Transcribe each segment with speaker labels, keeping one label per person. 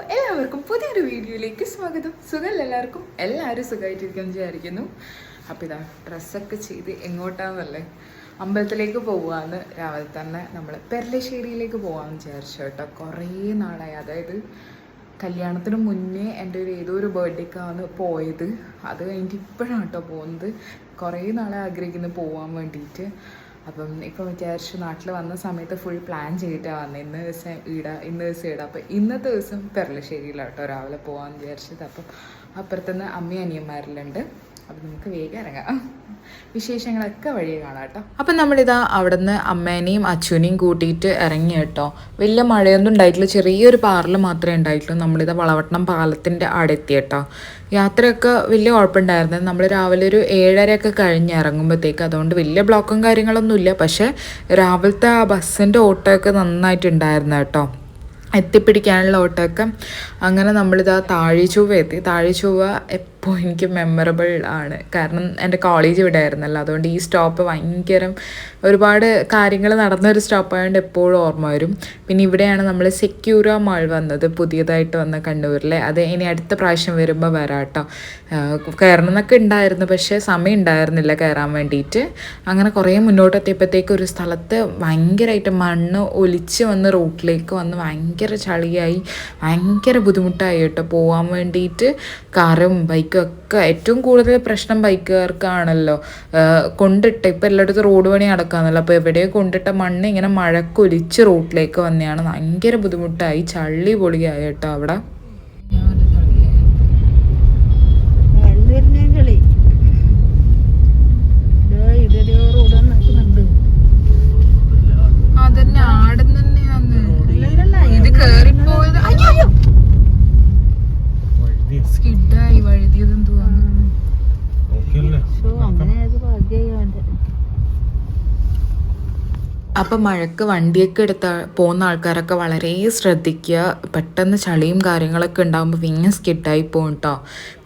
Speaker 1: എല്ലാവർക്കും പുതിയൊരു വീഡിയോയിലേക്ക് സ്വാഗതം. സുഖം എല്ലാവർക്കും? എല്ലാവരും സുഖമായിട്ടിരിക്കുന്നു വിചാരിക്കുന്നു. അപ്പം ഇതാ ഡ്രസ്സൊക്കെ ചെയ്ത് എങ്ങോട്ടാണെന്നല്ലേ അമ്പലത്തിലേക്ക് പോവാന്ന് രാവിലെ തന്നെ നമ്മൾ പെരളശ്ശേരിയിലേക്ക് പോകാമെന്ന് വിചാരിച്ചു കേട്ടോ. കുറേ നാളായി. അതായത് കല്യാണത്തിന് മുന്നേ എന്റെ ഒരു ഏതോ ഒരു ബർത്ത്ഡേക്കാണ് പോയത്. അത് കഴിഞ്ഞിട്ട് ഇപ്പോഴാണ് കേട്ടോ പോകുന്നത്. കുറേ നാളെ ആഗ്രഹിക്കുന്നു പോകാൻ വേണ്ടിയിട്ട്. അപ്പം ഇപ്പം വിചാരിച്ചു നാട്ടിൽ വന്ന സമയത്ത് ഫുൾ പ്ലാൻ ചെയ്തിട്ടാണ് വന്നത് ഇന്ന് ദിവസം ഇടാ ഇന്ന് ദിവസം ഇടാം അപ്പം ഇന്നത്തെ ദിവസം പെരളശ്ശേരിയിലാണ് കേട്ടോ രാവിലെ പോകാമെന്ന് വിചാരിച്ചത്. അപ്പം അപ്പുറത്തുനിന്ന് അമ്മയും അനിയന്മാരിലുണ്ട് അപ്പം നമുക്ക് വേഗം ഇറങ്ങാം. വിശേഷങ്ങളൊക്കെ വഴിയെ കാണാം കേട്ടോ. അപ്പം നമ്മളിതാ അവിടുന്ന് അമ്മേനെയും അച്ഛനെയും കൂട്ടിയിട്ട് ഇറങ്ങി കേട്ടോ. വലിയ മഴയൊന്നും ഉണ്ടായിട്ടില്ല. ചെറിയൊരു പാറൽ മാത്രമേ ഉണ്ടായിട്ടുള്ളൂ. നമ്മളിതാ വളവട്ടണം പാലത്തിന്റെ എത്തി കേട്ടോ. യാത്രയൊക്കെ വലിയ കുഴപ്പമുണ്ടായിരുന്നു നമ്മൾ രാവിലെ ഒരു ഏഴരയൊക്കെ കഴിഞ്ഞ് ഇറങ്ങുമ്പോഴത്തേക്ക് അതുകൊണ്ട് വലിയ ബ്ലോക്കും കാര്യങ്ങളൊന്നുമില്ല. പക്ഷേ രാവിലത്തെ ആ ബസ്സിന്റെ ഓട്ടമൊക്കെ നന്നായിട്ടുണ്ടായിരുന്നു കേട്ടോ. എത്തിപ്പിടിക്കാനുള്ള ഓട്ടമൊക്കെ അങ്ങനെ നമ്മളിതാ താഴെ ചൊവ്വ എത്തി. താഴെ ചൊവ്വ എപ്പോൾ എനിക്ക് മെമ്മറബിൾ ആണ്. കാരണം എന്റെ കോളേജ് ഇവിടെ ആയിരുന്നല്ലോ. അതുകൊണ്ട് ഈ സ്റ്റോപ്പ് ഭയങ്കര ഒരുപാട് കാര്യങ്ങൾ നടന്നൊരു സ്റ്റോപ്പായതുകൊണ്ട് എപ്പോഴും ഓർമ്മ വരും. പിന്നെ ഇവിടെയാണ് നമ്മൾ സെക്യൂര മാൾ വന്നത്. പുതിയതായിട്ട് വന്ന കണ്ണൂരിലെ. അത് ഇനി അടുത്ത പ്രാവശ്യം വരുമ്പോൾ വരാം കേട്ടോ കയറണം എന്നൊക്കെ ഉണ്ടായിരുന്നു പക്ഷേ സമയം ഉണ്ടായിരുന്നില്ല കയറാൻ വേണ്ടിയിട്ട് അങ്ങനെ കുറേ മുന്നോട്ടെത്തിയപ്പോഴത്തേക്ക് ഒരു സ്ഥലത്ത് ഭയങ്കരമായിട്ട് മണ്ണ് ഒലിച്ച് വന്ന് റോട്ടിലേക്ക് വന്ന് ഭയങ്കര ചളിയായി. ഭയങ്കര ബുദ്ധിമുട്ടായി കേട്ടോ പോകാൻ വേണ്ടിയിട്ട് കാറും ബൈക്കും ഒക്കെ ഏറ്റവും കൂടുതൽ പ്രശ്നം ബൈക്കുകാർക്കാണല്ലോ. കൊണ്ടിട്ട് ഇപ്പം എല്ലായിടത്തും റോഡ് പണി നടക്കാന്നല്ലോ. അപ്പോൾ എവിടെയോ കൊണ്ടിട്ട മണ്ണ് ഇങ്ങനെ മഴക്കൊലിച്ച് റോട്ടിലേക്ക് വന്നെയാണ്. ഭയങ്കര ബുദ്ധിമുട്ടായി. ചള്ളി പൊളിയായി കേട്ടോ അവിടെ. അപ്പം മഴക്ക് വണ്ടിയൊക്കെ എടുത്ത പോകുന്ന ആൾക്കാരൊക്കെ വളരെ ശ്രദ്ധിക്കുക പെട്ടെന്ന് ചളിയും കാര്യങ്ങളൊക്കെ ഉണ്ടാകുമ്പോൾ പിന്നെ സ്കിഡായി പോകും കേട്ടോ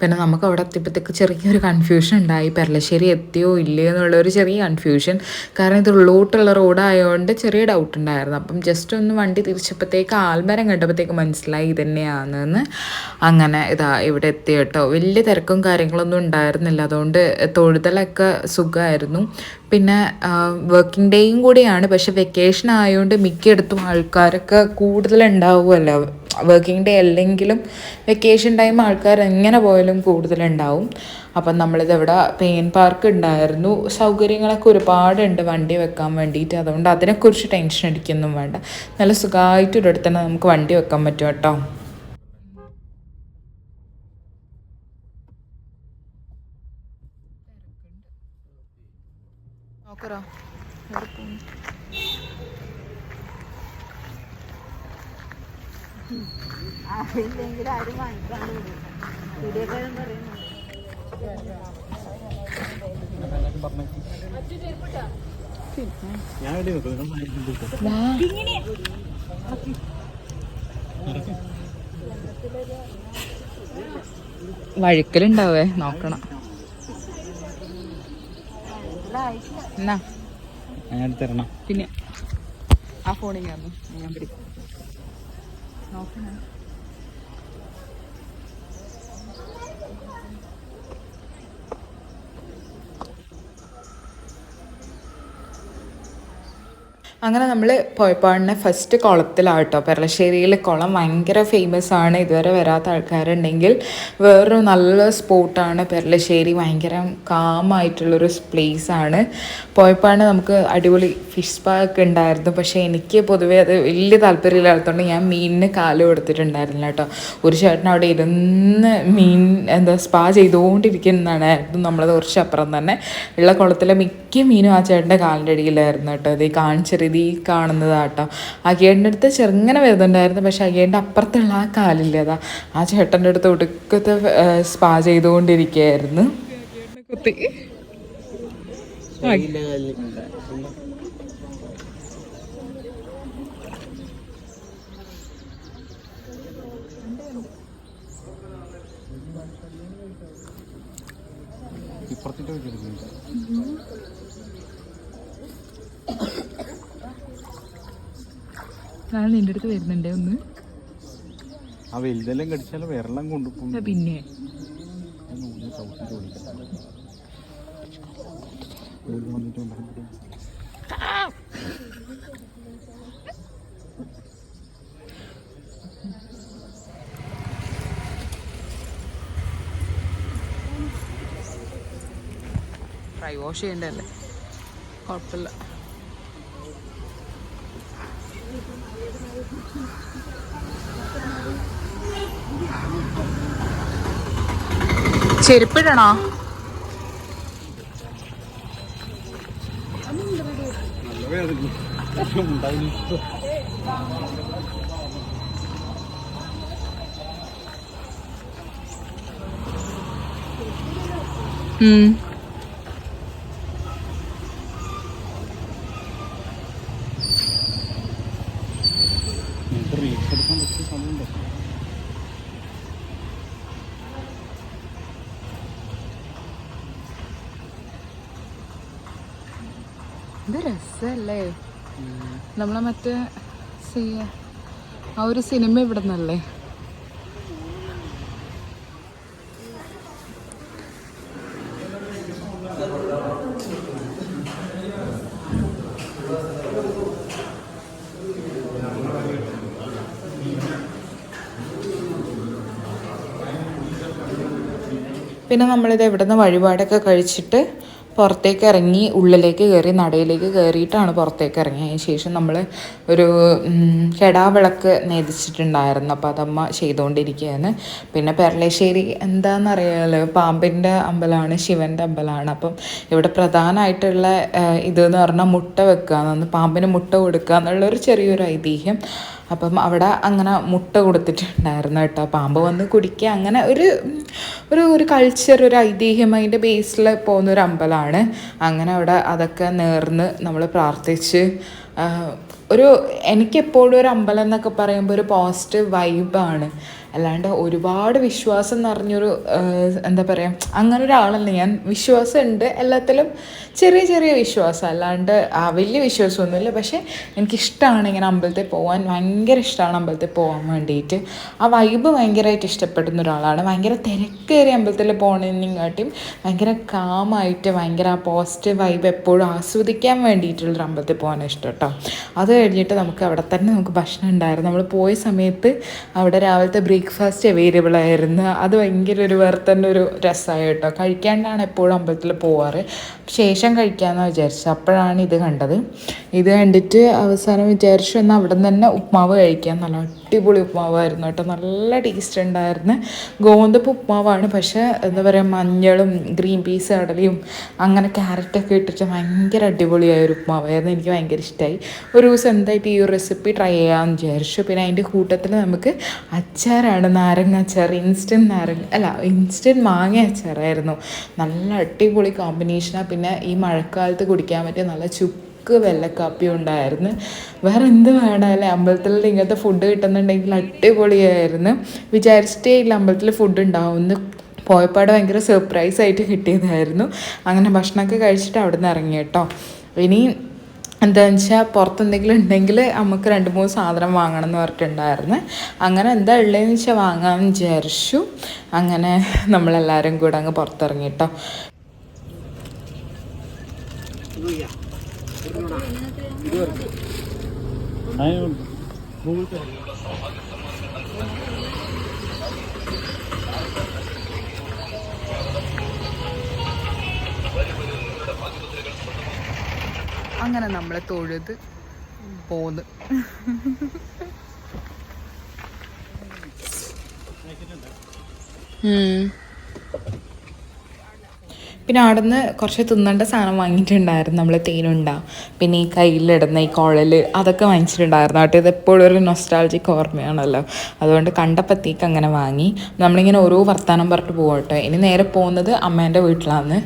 Speaker 1: പിന്നെ നമുക്ക് അവിടെ എത്തിയപ്പോഴത്തേക്ക് ചെറിയൊരു കൺഫ്യൂഷൻ ഉണ്ടായി. പെരളശ്ശേരി എത്തിയോ ഇല്ലയോ എന്നുള്ളൊരു ചെറിയ കൺഫ്യൂഷൻ കാരണം ഇത് ഉള്ളോട്ടുള്ള റോഡായതുകൊണ്ട് ചെറിയ ഡൗട്ട് ഉണ്ടായിരുന്നു. അപ്പം ജസ്റ്റ് ഒന്ന് വണ്ടി തിരിച്ചപ്പോഴത്തേക്ക് ആൽമരം കണ്ടപ്പോഴത്തേക്ക് മനസ്സിലായി ഇത് തന്നെയാണെന്ന് അങ്ങനെ ഇതാ ഇവിടെ എത്തി കേട്ടോ വലിയ തിരക്കും കാര്യങ്ങളൊന്നും ഉണ്ടായിരുന്നില്ല. അതുകൊണ്ട് തൊഴുതലൊക്കെ സുഖമായിരുന്നു പിന്നെ വർക്കിംഗ് ഡേയും കൂടിയാണ്. പക്ഷെ വെക്കേഷൻ ആയതുകൊണ്ട് മിക്കയിടത്തും ആൾക്കാരൊക്കെ കൂടുതലുണ്ടാവുമല്ലോ. വർക്കിംഗ് ഡേ അല്ലെങ്കിലും വെക്കേഷൻ ടൈം ആൾക്കാർ എങ്ങനെ പോയാലും കൂടുതലുണ്ടാവും. അപ്പം നമ്മളിത് ഇവിടെ പെയിൻ പാർക്ക് ഉണ്ടായിരുന്നു. സൗകര്യങ്ങളൊക്കെ ഒരുപാടുണ്ട് വണ്ടി വെക്കാൻ വേണ്ടിയിട്ട്. അതുകൊണ്ട് അതിനെക്കുറിച്ച് ടെൻഷൻ അടിക്കൊന്നും വേണ്ട. നല്ല സുഖമായിട്ട് ഒരിടത്ത് തന്നെ നമുക്ക് വണ്ടി വെക്കാൻ പറ്റും കേട്ടോ.
Speaker 2: അറിയില്ലെങ്കിൽ ആരും വാങ്ങിക്കാണ്ട് വീഡിയോക്കാരൻ പറയുന്നുണ്ട്
Speaker 3: ഞാൻ വെക്കും
Speaker 1: വഴുക്കലുണ്ടാവേ നോക്കണം. എന്നാ?
Speaker 3: ഞാൻ എടുത്തരണം
Speaker 1: പിന്നെ. ആ ഫോണിൽ ഞാൻ പിടിക്കും. നോക്കണേ. അങ്ങനെ നമ്മൾ പോയപ്പാടിനെ ഫസ്റ്റ് കുളത്തിലാട്ടോ. പെരളശ്ശേരിയിലെ കുളം ഭയങ്കര ഫേമസ് ആണ്. ഇതുവരെ വരാത്ത ആൾക്കാരുണ്ടെങ്കിൽ വേറൊരു നല്ല സ്പോട്ടാണ് പെരളശ്ശേരി ഭയങ്കര കാമായിട്ടുള്ളൊരു പ്ലേസ് ആണ്. പോയപ്പാട് നമുക്ക് അടിപൊളി ഫിഷ് പാക്ക് ഉണ്ടായിരുന്നു. പക്ഷേ എനിക്ക് പൊതുവേ അത് വലിയ താല്പര്യമില്ലാത്തതുകൊണ്ട് ഞാൻ മീനിന് കാൽ കൊടുത്തിട്ടുണ്ടായിരുന്നില്ല കേട്ടോ ഒരു ചേട്ടൻ അവിടെ ഇരുന്ന് മീൻ എന്താ സ്പാ ചെയ്തുകൊണ്ടിരിക്കുന്നതാണ്. നമ്മളത് കുറച്ച് അപ്പുറം തന്നെ. ഉള്ള കുളത്തിലെ മിക്ക മീനും ആ ചേട്ടന്റെ കാലിന്റെ അടിയിലായിരുന്നു കേട്ടോ അത് ഈ രീതി ഈ കാണുന്നതാട്ടോ. അകേന്റെ അടുത്ത് ചെറുങ്ങനെ വരുന്നുണ്ടായിരുന്നു പക്ഷെ അകേന്റെ അപ്പുറത്തുള്ള ആ കാലില്ലേതാ ആ ചേട്ടന്റെ അടുത്ത് ഒടുക്കത്തെ സ്പാ ചെയ്തുകൊണ്ടിരിക്കുകയായിരുന്നു. കുത്തി.
Speaker 3: ഇപ്പുറത്തിട്ട് വെച്ചെടുക്കുന്നു
Speaker 1: ഞാൻ നിന്റെ അടുത്ത് വരുന്നുണ്ടേ ഒന്ന്.
Speaker 3: ആ വലുതെല്ലാം കടിച്ചാൽ വെള്ളം കൊണ്ടുപോകും.
Speaker 1: പിന്നെ. ഡ്രൈ വാഷ് ചെയ്യണ്ടല്ലേ കുഴപ്പമില്ല. ചെരുപ്പിടണോ? ഉം
Speaker 3: നമുക്ക് റീൽസ് എടുക്കാൻ പറ്റിയ സമയമുണ്ടോ
Speaker 1: ഇത് രസല്ലേ നമ്മളെ മറ്റേ സി- ആ ഒരു സിനിമ ഇവിടെ നിന്നല്ലേ പിന്നെ നമ്മളിത് ഇവിടുന്ന് വഴിപാടൊക്കെ കഴിച്ചിട്ട് പുറത്തേക്ക് ഇറങ്ങി ഉള്ളിലേക്ക് കയറി നടയിലേക്ക് കയറിയിട്ടാണ് പുറത്തേക്ക് ഇറങ്ങിയത് അതിന് ശേഷം നമ്മൾ ഒരു കെടാവിളക്ക് നേതിച്ചിട്ടുണ്ടായിരുന്നു. അപ്പോൾ അതമ്മ ചെയ്തുകൊണ്ടിരിക്കുകയാണ്. പിന്നെ പെരളശ്ശേരി എന്താണെന്നറിയാമല്ലോ പാമ്പിന്റെ അമ്പലമാണ് ശിവന്റെ അമ്പലമാണ്. അപ്പം ഇവിടെ പ്രധാനമായിട്ടുള്ള ഇതെന്ന് പറഞ്ഞാൽ മുട്ട വെക്കുക എന്ന് പാമ്പിന് മുട്ട കൊടുക്കുക എന്നുള്ളൊരു ചെറിയൊരു ഐതിഹ്യം. അപ്പം അവിടെ അങ്ങനെ മുട്ട കൊടുത്തിട്ടുണ്ടായിരുന്നു കേട്ടോ. പാമ്പ് വന്ന് കുടിക്കുക. അങ്ങനെ ഒരു ഒരു ഒരു കൾച്ചർ ഒരു ഐതിഹ്യം അതിന്റെ ബേസിൽ പോകുന്ന ഒരു അമ്പലമാണ്. അങ്ങനെ അവിടെ അതൊക്കെ നേർന്ന് നമ്മൾ പ്രാർത്ഥിച്ച് ഒരു എനിക്കെപ്പോഴും ഒരു അമ്പലം എന്നൊക്കെ പറയുമ്പോൾ ഒരു പോസിറ്റീവ് വൈബാണ് അല്ലാണ്ട് ഒരുപാട് വിശ്വാസം നിറഞ്ഞൊരു എന്താ പറയുക അങ്ങനെ ഒരാളല്ല ഞാൻ വിശ്വാസം ഉണ്ട് എല്ലാത്തിലും ചെറിയ ചെറിയ വിശ്വാസം. അല്ലാണ്ട് ആ വലിയ വിശ്വാസമൊന്നുമില്ല. പക്ഷേ എനിക്കിഷ്ടമാണ് ഇങ്ങനെ അമ്പലത്തിൽ പോകാൻ ഭയങ്കര ഇഷ്ടമാണ് അമ്പലത്തിൽ പോകാൻ വേണ്ടിയിട്ട് ആ വൈബ് ഭയങ്കരമായിട്ട് ഇഷ്ടപ്പെടുന്ന ഒരാളാണ് ഭയങ്കര തിരക്കേറിയ അമ്പലത്തിൽ പോകണമെന്നെങ്കാട്ടിയും ഭയങ്കര കാമായിട്ട് ഭയങ്കര ആ പോസിറ്റീവ് വൈബ് എപ്പോഴും ആസ്വദിക്കാൻ വേണ്ടിയിട്ടുള്ളൊരു അമ്പലത്തിൽ പോകാൻ ഇഷ്ടം കേട്ടോ. അത് കഴിഞ്ഞിട്ട് നമുക്ക് അവിടെ തന്നെ നമുക്ക് ഭക്ഷണം ഉണ്ടായിരുന്നു. നമ്മൾ പോയ സമയത്ത് അവിടെ രാവിലത്തെ ബ്രേക്ക്ഫാസ്റ്റ് അവൈലബിൾ ആയിരുന്നു. അത് ഭയങ്കര ഒരു വേറെ തന്നെ ഒരു രസമായി കേട്ടോ. കഴിക്കാണ്ടാണ് എപ്പോഴും അമ്പലത്തിൽ പോവാറ്. ശേഷം കഴിക്കാമെന്ന് വിചാരിച്ചു. അപ്പോഴാണ് ഇത് കണ്ടത്. ഇത് കണ്ടിട്ട് അവസാനം വിചാരിച്ചു എന്നാൽ അവിടെ നിന്ന് തന്നെ ഉപ്മാവ് കഴിക്കാം നല്ല അടിപൊളി ഉപ്മാവായിരുന്നു കേട്ടോ. നല്ല ടേസ്റ്റ് ഉണ്ടായിരുന്നു. ഗോതമ്പ് ഉപ്മാവാണ്. പക്ഷേ എന്താ പറയുക മഞ്ഞളും ഗ്രീൻ പീസ് കടലയും അങ്ങനെ ക്യാരറ്റൊക്കെ ഇട്ടിട്ട് ഭയങ്കര അടിപൊളിയായ ഒരു ഉപ്മാവായിരുന്നു. എനിക്ക് ഭയങ്കര ഇഷ്ടമായി ഒരു ദിവസം എന്തായിട്ട് ഈ ഒരു റെസിപ്പി ട്രൈ ചെയ്യാമെന്ന് വിചാരിച്ചു. പിന്നെ അതിന്റെ കൂട്ടത്തിൽ നമുക്ക് അച്ചാറാണ്. നാരങ്ങ അച്ചാർ ഇൻസ്റ്റന്റ് നാരങ്ങ അല്ല ഇൻസ്റ്റന്റ് മാങ്ങ അച്ചാറായിരുന്നു. നല്ല അടിപൊളി കോമ്പിനേഷനാണ് പിന്നെ ഈ മഴക്കാലത്ത് കുടിക്കാൻ പറ്റിയ നല്ല ചുക്ക് ചുക്ക് വെള്ളക്കാപ്പി ഉണ്ടായിരുന്നു. വേറെ എന്ത് വേണമല്ലേ അമ്പലത്തിൽ ഇങ്ങനത്തെ ഫുഡ് കിട്ടുന്നുണ്ടെങ്കിൽ അടിപൊളിയായിരുന്നു. വിചാരിച്ചിട്ടേ ഇല്ല അമ്പലത്തിൽ ഫുഡ് ഉണ്ടാവുമെന്ന് പോയപ്പാട് ഭയങ്കര സർപ്രൈസ് ആയിട്ട് കിട്ടിയതായിരുന്നു. അങ്ങനെ ഭക്ഷണമൊക്കെ കഴിച്ചിട്ട് അവിടെ നിന്ന് ഇറങ്ങി കേട്ടോ. ഇനി എന്താണെന്ന് വെച്ചാൽ പുറത്ത് എന്തെങ്കിലും ഉണ്ടെങ്കിൽ നമുക്ക് രണ്ട് മൂന്ന് സാധനം വാങ്ങണം എന്ന് പറഞ്ഞിട്ടുണ്ടായിരുന്നു. അങ്ങനെ എന്താ ഉള്ളതെന്ന് വെച്ചാൽ വാങ്ങാമെന്ന് വിചാരിച്ചു. അങ്ങനെ നമ്മളെല്ലാവരും കൂടെ അങ്ങ് പുറത്തിറങ്ങി കേട്ടോ.
Speaker 3: ഗൂഗിൾ പേ
Speaker 1: അങ്ങനെ നമ്മളെ തൊഴുത് പോന്ന്. ഉം. പിന്നെ അവിടെ നിന്ന് കുറച്ച് തിന്നേണ്ട സാധനം വാങ്ങിയിട്ടുണ്ടായിരുന്നു നമ്മൾ തേനുണ്ട. പിന്നെ ഈ കയ്യിലിടുന്ന ഈ കുഴൽ അതൊക്കെ വാങ്ങിച്ചിട്ടുണ്ടായിരുന്നു. കേട്ടോ ഇത് എപ്പോഴും ഒരു നൊസ്റ്റാൾജിക്ക് ഓർമ്മയാണല്ലോ. അതുകൊണ്ട് കണ്ടപ്പത്തേക്ക് അങ്ങനെ വാങ്ങി. നമ്മളിങ്ങനെ ഓരോ വർത്തമാനം പറഞ്ഞിട്ട് പോകട്ടെ ഇനി നേരെ പോകുന്നത് അമ്മേന്റെ വീട്ടിലാണ്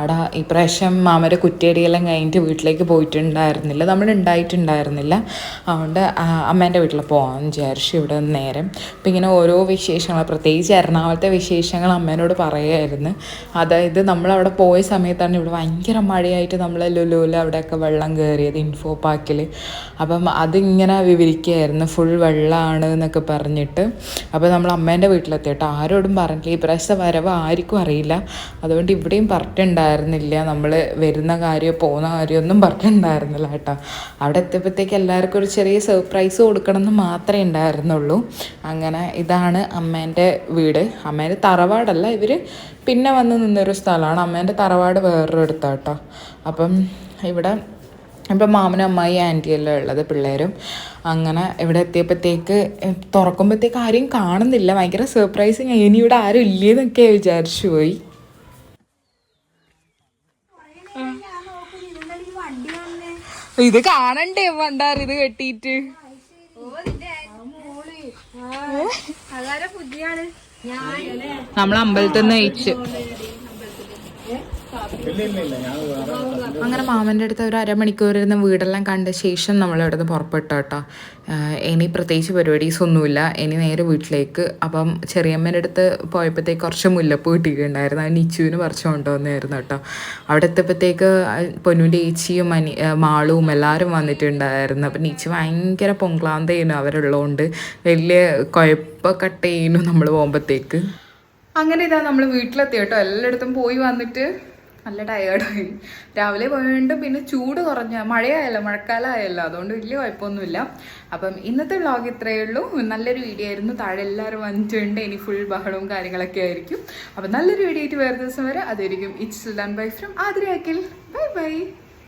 Speaker 1: അവിടെ ഇപ്രാവശ്യം മാമരെ കുറ്റിയടിയെല്ലാം കഴിഞ്ഞിട്ട് വീട്ടിലേക്ക് പോയിട്ടുണ്ടായിരുന്നില്ല. നമ്മൾ ഉണ്ടായിട്ടുണ്ടായിരുന്നില്ല. അതുകൊണ്ട് അമ്മേന്റെ വീട്ടിൽ പോകാമെന്ന് വിചാരിച്ചു ഇവിടെ നേരം. അപ്പം ഇങ്ങനെ ഓരോ വിശേഷങ്ങൾ പ്രത്യേകിച്ച് എറണാകുളത്തെ വിശേഷങ്ങൾ അമ്മേനോട് പറയുമായിരുന്നു അതായത് നമ്മൾ അവിടെ പോയ സമയത്താണ് ഇവിടെ ഭയങ്കര മഴയായിട്ട് നമ്മൾ ലുലുവിൽ അവിടെയൊക്കെ വെള്ളം കയറിയത് ഇൻഫോ പാക്കിൽ അപ്പം അതിങ്ങനെ വിവരിക്കുകയായിരുന്നു ഫുൾ വെള്ളമാണ് എന്നൊക്കെ പറഞ്ഞിട്ട്. അപ്പോൾ നമ്മൾ അമ്മേന്റെ വീട്ടിലെത്തി കേട്ടോ. ആരോടും പറഞ്ഞില്ല ഈ പ്രാവശ്യത്തെ വരവ് ആർക്കും അറിയില്ല. അതുകൊണ്ട് ഇവിടെയും പറഞ്ഞിട്ടുണ്ടായിരുന്നില്ല. നമ്മൾ വരുന്ന കാര്യമോ പോകുന്ന കാര്യമോ ഒന്നും പറഞ്ഞിട്ടുണ്ടായിരുന്നില്ല കേട്ടോ. അവിടെ എത്തിയപ്പോഴത്തേക്ക് എല്ലാവർക്കും ഒരു ചെറിയ സർപ്രൈസ് കൊടുക്കണം എന്ന് മാത്രമേ ഉണ്ടായിരുന്നുള്ളൂ. അങ്ങനെ ഇതാണ് അമ്മേന്റെ വീട്. അമ്മേന്റെ തറവാടല്ല ഇവർ പിന്നെ വന്ന് നിന്നൊരു സ്ഥലമാണ്. അമ്മേന്റെ തറവാട് വേറൊരു കേട്ടോ അപ്പം ഇവിടെ ഇപ്പം മാമനും അമ്മായി ആന്റിയെല്ലാം ഉള്ളത് പിള്ളേരും. അങ്ങനെ ഇവിടെ എത്തിയപ്പോഴത്തേക്ക് തുറക്കുമ്പോഴത്തേക്ക് ആരെയും കാണുന്നില്ല. ഭയങ്കര സർപ്രൈസിങ് ഇനി ഇവിടെ ആരും ഇല്ലേന്നൊക്കെ വിചാരിച്ചു പോയി. ഇത് കാണണ്ടേ പണ്ടാർ ഇത് കെട്ടിയിട്ട്. നമ്മൾ അമ്പലത്തിൽ നിന്ന് അയച്ച് അങ്ങനെ മാമന്റെ അടുത്ത് ഒരു അരമണിക്കൂർ ഇരുന്ന് വീടെല്ലാം കണ്ട ശേഷം നമ്മൾ ഇവിടെ നിന്ന് പുറപ്പെട്ടു കേട്ടോ. ഇനി പ്രത്യേകിച്ച് പരിപാടീസ് ഒന്നുമില്ല. ഇനി നേരെ വീട്ടിലേക്ക്. അപ്പം ചെറിയമ്മേന്റെ അടുത്ത് പോയപ്പോഴത്തേക്ക് കുറച്ച് മുല്ലപ്പൂ കിട്ടിയിട്ടുണ്ടായിരുന്നു. അത് നിച്ചുവിന് പറിച്ചു കൊണ്ടുവന്നായിരുന്നു കേട്ടോ. അവിടെ എത്തിയപ്പോഴത്തേക്ക് പൊന്നുവിന്റെ ഏച്ചിയും അനി മാളും എല്ലാവരും വന്നിട്ടുണ്ടായിരുന്നു. അപ്പം നിച്ചു ഭയങ്കര പൊങ്ക്ലാന്തേനു അവരുള്ളതുകൊണ്ട് വലിയ കുഴപ്പക്കട്ട ചെയ്യുന്നു നമ്മൾ പോകുമ്പോഴത്തേക്ക്. അങ്ങനെ ഇതാ നമ്മൾ വീട്ടിലെത്തി കേട്ടോ. എല്ലായിടത്തും പോയി വന്നിട്ട് നല്ല ടയേർഡായി രാവിലെ പോയതുകൊണ്ട് പിന്നെ ചൂട് കുറഞ്ഞ മഴയായല്ലോ മഴക്കാലമായല്ലോ അതുകൊണ്ട് വലിയ കുഴപ്പമൊന്നുമില്ല. അപ്പം ഇന്നത്തെ വ്ളോഗ് ഇത്രയേ ഉള്ളൂ. നല്ലൊരു വീഡിയോ ആയിരുന്നു. താഴെ എല്ലാവരും വന്നിട്ടുണ്ട്. ഇനി ഫുൾ ബഹളവും കാര്യങ്ങളൊക്കെ ആയിരിക്കും. അപ്പം നല്ലൊരു വീഡിയോ ആയിട്ട് വേറെ ദിവസം വരെ. അതായിരിക്കും ഇറ്റ്സ് ഡൺ ബൈ ഫ്രം ആതിരയാക്കിൽ ബൈ ബൈ